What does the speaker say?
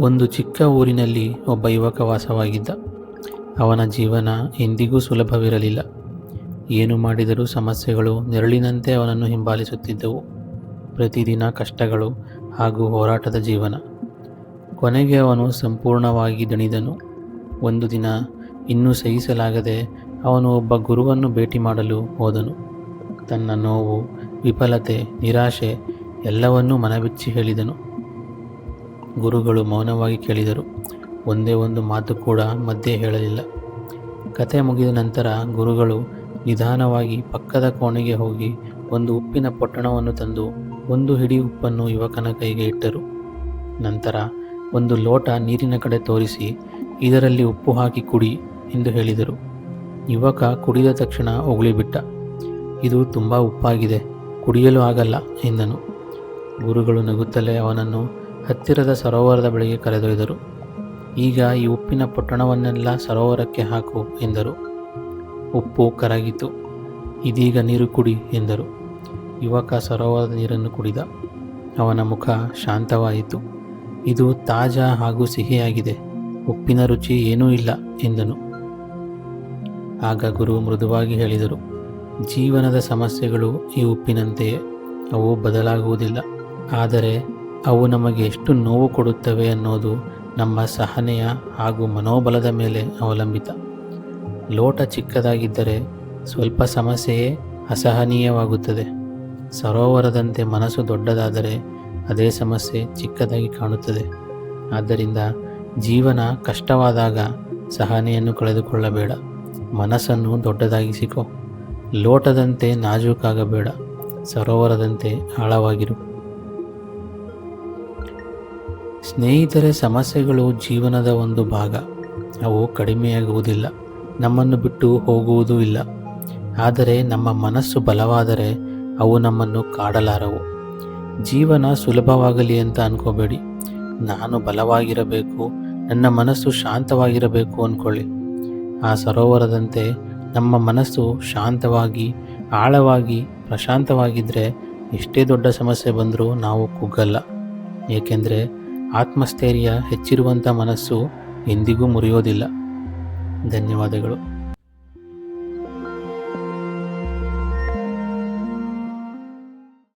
ಒಂದು ಚಿಕ್ಕ ಊರಿನಲ್ಲಿ ಒಬ್ಬ ಯುವಕ ವಾಸವಾಗಿದ್ದ. ಅವನ ಜೀವನ ಎಂದಿಗೂ ಸುಲಭವಿರಲಿಲ್ಲ. ಏನು ಮಾಡಿದರೂ ಸಮಸ್ಯೆಗಳು ನೆರಳಿನಂತೆ ಅವನನ್ನು ಹಿಂಬಾಲಿಸುತ್ತಿದ್ದವು. ಪ್ರತಿದಿನ ಕಷ್ಟಗಳು ಹಾಗೂ ಹೋರಾಟದ ಜೀವನ. ಕೊನೆಗೆ ಅವನು ಸಂಪೂರ್ಣವಾಗಿ ದಣಿದನು. ಒಂದು ದಿನ ಇನ್ನೂ ಸಹಿಸಲಾಗದೆ ಅವನು ಒಬ್ಬ ಗುರುವನ್ನು ಭೇಟಿ ಮಾಡಲು ಹೋದನು. ತನ್ನ ನೋವು, ವಿಫಲತೆ, ನಿರಾಶೆ ಎಲ್ಲವನ್ನೂ ಮನಬಿಚ್ಚಿ ಹೇಳಿದನು. ಗುರುಗಳು ಮೌನವಾಗಿ ಕೇಳಿದರು. ಒಂದೇ ಒಂದು ಮಾತು ಕೂಡ ಮಧ್ಯೆ ಹೇಳಲಿಲ್ಲ. ಕತೆ ಮುಗಿದ ನಂತರ ಗುರುಗಳು ನಿಧಾನವಾಗಿ ಪಕ್ಕದ ಕೋಣೆಗೆ ಹೋಗಿ ಒಂದು ಉಪ್ಪಿನ ಪೊಟ್ಟಣವನ್ನು ತಂದು ಒಂದು ಹಿಡಿ ಉಪ್ಪನ್ನು ಯುವಕನ ಕೈಗೆ ಇಟ್ಟರು. ನಂತರ ಒಂದು ಲೋಟ ನೀರಿನ ಕಡೆ ತೋರಿಸಿ ಇದರಲ್ಲಿ ಉಪ್ಪು ಹಾಕಿ ಕುಡಿ. ಎಂದು ಹೇಳಿದರು. ಯುವಕ ಕುಡಿದ ತಕ್ಷಣ ಉಗುಳಿಬಿಟ್ಟ ಇದು ತುಂಬ ಉಪ್ಪಾಗಿದೆ, ಕುಡಿಯಲು ಆಗಲ್ಲ ಎಂದನು. ಗುರುಗಳು ನಗುತ್ತಲೇ ಅವನನ್ನು ಹತ್ತಿರದ ಸರೋವರದ ಬಳಿಗೆ ಕರೆದೊಯ್ದರು. ಈಗ ಈ ಉಪ್ಪಿನ ಪೊಟ್ಟಣವನ್ನೆಲ್ಲ ಸರೋವರಕ್ಕೆ ಹಾಕು ಎಂದರು. ಉಪ್ಪು ಕರಗಿತು. ಇದೀಗ ನೀರು ಕುಡಿ ಎಂದರು. ಯುವಕ ಸರೋವರದ ನೀರನ್ನು ಕುಡಿದ. ಅವನ ಮುಖ ಶಾಂತವಾಯಿತು. ಇದು ತಾಜಾ ಹಾಗೂ ಸಿಹಿಯಾಗಿದೆ. ಉಪ್ಪಿನ ರುಚಿ ಏನೂ ಇಲ್ಲ ಎಂದನು. ಆಗ ಗುರು ಮೃದುವಾಗಿ ಹೇಳಿದರು, ಜೀವನದ ಸಮಸ್ಯೆಗಳು ಈ ಉಪ್ಪಿನಂತೆಯೇ ಅವು ಬದಲಾಗುವುದಿಲ್ಲ. ಆದರೆ ಅವು ನಮಗೆ ಎಷ್ಟು ನೋವು ಕೊಡುತ್ತವೆ ಅನ್ನೋದು ನಮ್ಮ ಸಹನೆಯ ಹಾಗೂ ಮನೋಬಲದ ಮೇಲೆ ಅವಲಂಬಿತ. ಲೋಟ ಚಿಕ್ಕದಾಗಿದ್ದರೆ ಸ್ವಲ್ಪ ಸಮಸ್ಯೆಯೇ ಅಸಹನೀಯವಾಗುತ್ತದೆ. ಸರೋವರದಂತೆ ಮನಸ್ಸು ದೊಡ್ಡದಾದರೆ ಅದೇ ಸಮಸ್ಯೆ ಚಿಕ್ಕದಾಗಿ ಕಾಣುತ್ತದೆ. ಆದ್ದರಿಂದ ಜೀವನ ಕಷ್ಟವಾದಾಗ ಸಹನೆಯನ್ನು ಕಳೆದುಕೊಳ್ಳಬೇಡ. ಮನಸ್ಸನ್ನು ದೊಡ್ಡದಾಗಿಸಿಕೊ. ಲೋಟದಂತೆ ನಾಜೂಕಾಗಬೇಡ, ಸರೋವರದಂತೆ ಆಳವಾಗಿರು. ಸ್ನೇಹಿತರೆ, ಸಮಸ್ಯೆಗಳು ಜೀವನದ ಒಂದು ಭಾಗ. ಅವು ಕಡಿಮೆಯಾಗುವುದಿಲ್ಲ, ನಮ್ಮನ್ನು ಬಿಟ್ಟು ಹೋಗುವುದೂ ಇಲ್ಲ. ಆದರೆ ನಮ್ಮ ಮನಸ್ಸು ಬಲವಾದರೆ ಅವು ನಮ್ಮನ್ನು ಕಾಡಲಾರವು. ಜೀವನ ಸುಲಭವಾಗಲಿ ಅಂತ ಅನ್ಕೋಬೇಡಿ. ನಾನು ಬಲವಾಗಿರಬೇಕು, ನನ್ನ ಮನಸ್ಸು ಶಾಂತವಾಗಿರಬೇಕು ಅಂದ್ಕೊಳ್ಳಿ ಆ ಸರೋವರದಂತೆ ನಮ್ಮ ಮನಸ್ಸು ಶಾಂತವಾಗಿ, ಆಳವಾಗಿ ಪ್ರಶಾಂತವಾಗಿದ್ದರೆ ಎಷ್ಟೇ ದೊಡ್ಡ ಸಮಸ್ಯೆ ಬಂದರೂ ನಾವು ಕುಗ್ಗಲ್ಲ ಏಕೆಂದರೆ ಆತ್ಮಸ್ಥೈರ್ಯ ಹೆಚ್ಚಿರುವಂಥ ಮನಸ್ಸು ಎಂದಿಗೂ ಮುರಿಯೋದಿಲ್ಲ. ಧನ್ಯವಾದಗಳು.